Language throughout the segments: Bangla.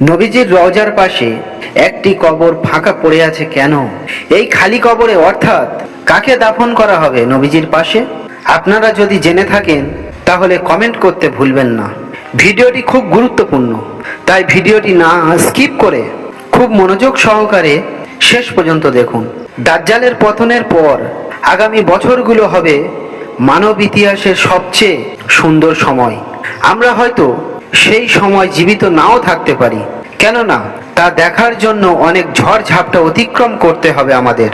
নবীজির রওজার পাশে একটি কবর ফাঁকা পড়ে আছে কেন? এই খালি কবরে অর্থাৎ কাকে দাফন করা হবে নবীজির পাশে? আপনারা যদি জেনে থাকেন, তাহলে কমেন্ট করতে ভুলবেন না। ভিডিওটি খুব গুরুত্বপূর্ণ, তাই ভিডিওটি না স্কিপ করে খুব মনোযোগ সহকারে শেষ পর্যন্ত দেখুন। দাজ্জালের পতনের পর আগামী বছরগুলো হবে মানব ইতিহাসের সবচেয়ে সুন্দর সময়। আমরা হয়তো সেই সময় জীবিত নাও থাকতে পারি। কেননা, তা দেখার জন্য অনেক ঝড় ঝাপটা অতিক্রম করতে হবে আমাদের।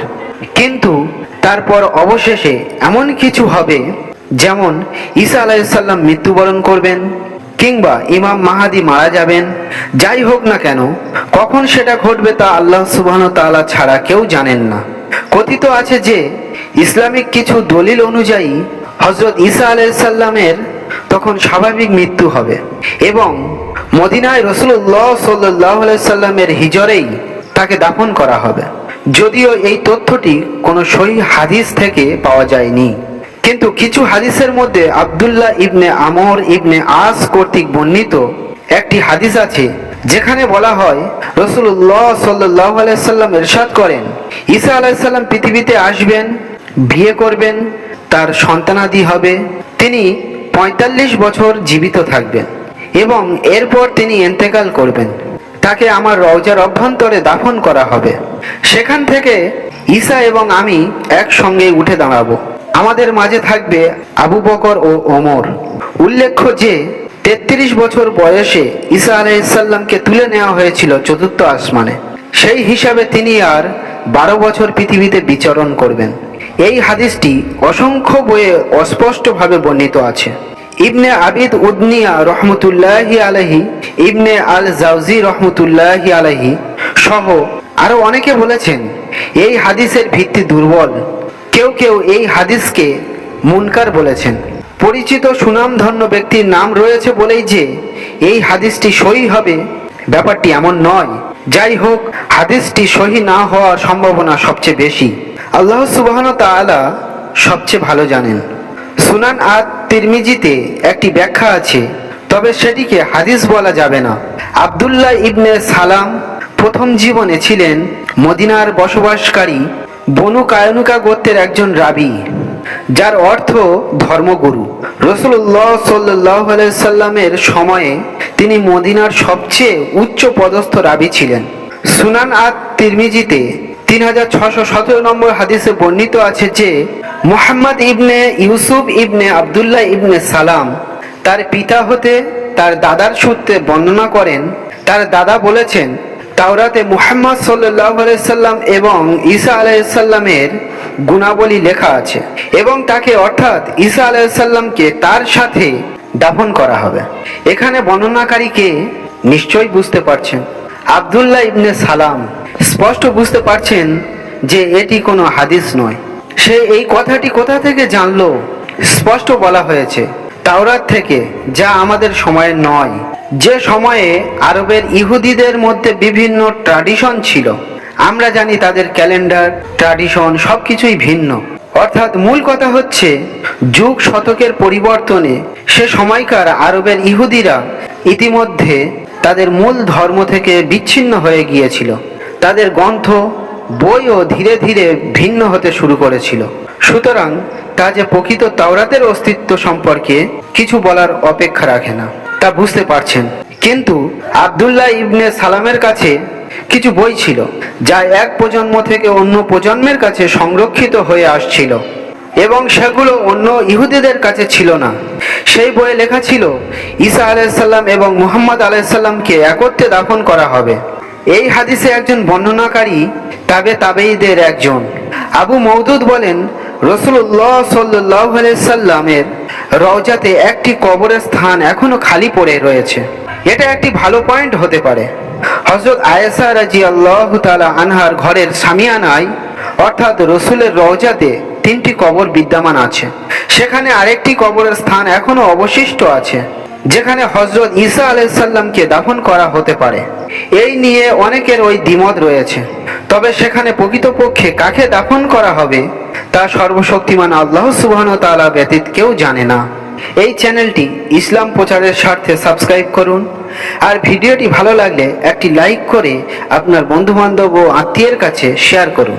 কিন্তু তারপর অবশেষে এমন কিছু হবে, যেমন ঈসা আলাইসাল্লাম মৃত্যুবরণ করবেন, কিংবা ইমাম মাহাদি মারা যাবেন। যাই হোক না কেন, কখন সেটা ঘটবে তা আল্লাহ সুবাহ তাআলা ছাড়া কেউ জানেন না। কথিত আছে যে, ইসলামিক কিছু দলিল অনুযায়ী হজরত ঈসা আলাইসাল্লামের তখন স্বাভাবিক মৃত্যু হবে। এবং মদিনায় রসুল্লাহ সাল্লাহ সাল্লামের হিজরেই তাকে দাফন করা হবে। যদিও এই তথ্যটি কোনো সহি হাদিস থেকে পাওয়া যায়নি। কিন্তু কিছু হাদিসের মধ্যে আব্দুল্লাহ ইবনে আমর ইবনে আস কর্তৃক বর্ণিত একটি হাদিস আছে, যেখানে বলা হয় রসুল্লাহ সাল্লাহ সাল্লাম এরশাদ করেন, ঈসা আলাইসাল্লাম পৃথিবীতে আসবেন, বিয়ে করবেন, তার সন্তানাদি হবে, তিনি পঁয়তাল্লিশ বছর জীবিত থাকবেন। এবং এরপর তিনি এন্তেকাল করবেন। তাকে আমার রওজার অভ্যন্তরে দাফন করা হবে। সেখান থেকে ঈসা এবং আমি একসঙ্গে উঠে দাঁড়াবো। আমাদের মাঝে থাকবে আবু বকর ও ওমর। উল্লেখ্য যে, তেত্রিশ বছর বয়সে ঈসা আলাইসাল্লামকে তুলে নেওয়া হয়েছিল চতুর্থ আসমানে। সেই হিসাবে তিনি আর বারো বছর পৃথিবীতে বিচরণ করবেন। এই হাদিসটি অসংখ্য বইয়ে অস্পষ্টভাবে বর্ণিত আছে। ইবনে আবিদ উদনিয়া রহমতুল্লাহি আলহি ইবনে আল জাউজি রহমতুল্লাহি আলহি সহ আরও অনেকে বলেছেন, এই হাদিসের ভিত্তি দুর্বল। কেউ কেউ এই হাদিসকে মুনকার বলেছেন। পরিচিত সুনামধন্য ব্যক্তির নাম রয়েছে বলেই যে, এই হাদিসটি সহি হবে, ব্যাপারটি এমন নয়। যাই হোক, হাদিসটি সহি না হওয়ার সম্ভাবনা সবচেয়ে বেশি। আল্লাহ সুবাহ সবচেয়ে ভালো জানেন। সুনান আত তিরমিজিতে একটি ব্যাখ্যা আছে, তবে সেটিকে হাদিস বলা যাবে না। আব্দুল্লাহ ইবনে সালাম প্রথম জীবনে ছিলেন মদিনার বসবাসকারী বনু কায়নুকা গোত্রের একজন রাবি, যার অর্থ ধর্মগুরু। রসুল্লাহ সাল্লাহ সাল্লামের সময়ে তিনি মদিনার সবচেয়ে উচ্চ পদস্থ রাবি ছিলেন। সুনান আত তিরমিজিতে তিন হাজার ছশো সতেরো নম্বর হাদিসে বর্ণিত আছে যে মোহাম্মদ ইবনে ইউসুফ ইবনে আবদুল্লাহ ইবনে সালাম তার পিতা হতে তার দাদার সূত্রে বর্ণনা করেন, তার দাদা বলেছেন, তাওরাতে মুহাম্মদ সাল্লাহ সাল্লাম এবং ঈসা আলাইসাল্লামের গুণাবলী লেখা আছে এবং তাকে অর্থাৎ ঈসা আলাইসাল্লামকে তার সাথে দাফন করা হবে। এখানে বর্ণনাকারীকে নিশ্চয়ই বুঝতে পারছেন। আবদুল্লাহ ইবনে সালাম স্পষ্ট বুঝতে পারছেন যে এটি কোনো হাদিস নয়। সে এই কথাটি কোথা থেকে জানলো? স্পষ্ট বলা হয়েছে। তাওরাত থেকে, যা আমাদের সময়ের নয়। যে সময়ে আরবের ইহুদিদের মধ্যে বিভিন্ন ট্র্যাডিশন ছিল, আমরা জানি তাদের ক্যালেন্ডার, ট্র্যাডিশন সবকিছুই ভিন্ন। অর্থাৎ মূল কথা হচ্ছে, যুগ শতকের পরিবর্তনে সে সময়কার আরবের ইহুদিরা ইতিমধ্যে তাদের মূল ধর্ম থেকে বিচ্ছিন্ন হয়ে গিয়েছিল। তাদের গ্রন্থ বইও ধীরে ধীরে ভিন্ন হতে শুরু করেছিল। সুতরাং তা যে প্রকৃত তাওরাতের অস্তিত্ব সম্পর্কে কিছু বলার অপেক্ষা রাখে না, তা বুঝতে পারছেন। কিন্তু আবদুল্লাহ ইবনে সালামের কাছে কিছু বই ছিল, যা এক প্রজন্ম থেকে অন্য প্রজন্মের কাছে সংরক্ষিত হয়ে আসছিল, এবং সেগুলো অন্য ইহুদিদের কাছে ছিল না। সেই বইয়ে লেখা ছিল, ঈসা আলাইসাল্লাম এবং মুহাম্মদ আলাইসাল্লামকে একত্রে দাফন করা হবে। এই হাদিসে একজন বর্ণনাকারী, তাবে তাবেইদের একজন। আবু মৌদুদ বলেন রসুল্লাহ সাল্লাহ সাল্লামের রওজাতে একটি কবরের স্থান এখনও খালি পড়ে রয়েছে। এটা একটি ভালো পয়েন্ট হতে পারে। হজরত আয়েসা রাজি আল্লাহ তালা আনহার ঘরের সামিয়ানায়, অর্থাৎ রসুলের রওজাতে তিনটি কবর বিদ্যমান আছে। সেখানে আরেকটি কবরের স্থান এখনও অবশিষ্ট আছে। যেখানে হজরত ঈসা আলাইসাল্লামকে দাফন করা হতে পারে। এই নিয়ে অনেকের ওই দ্বিমত রয়েছে। তবে সেখানে প্রকৃতপক্ষে কাকে দাফন করা হবে, তা সর্বশক্তিমান আল্লাহ সুবহান তাআলা ব্যতীত কেউ জানে না। এই চ্যানেলটি ইসলাম প্রচারের স্বার্থে সাবস্ক্রাইব করুন। আর ভিডিওটি ভালো লাগলে একটি লাইক করে আপনার বন্ধু বান্ধব ও আত্মীয়ের কাছে শেয়ার করুন।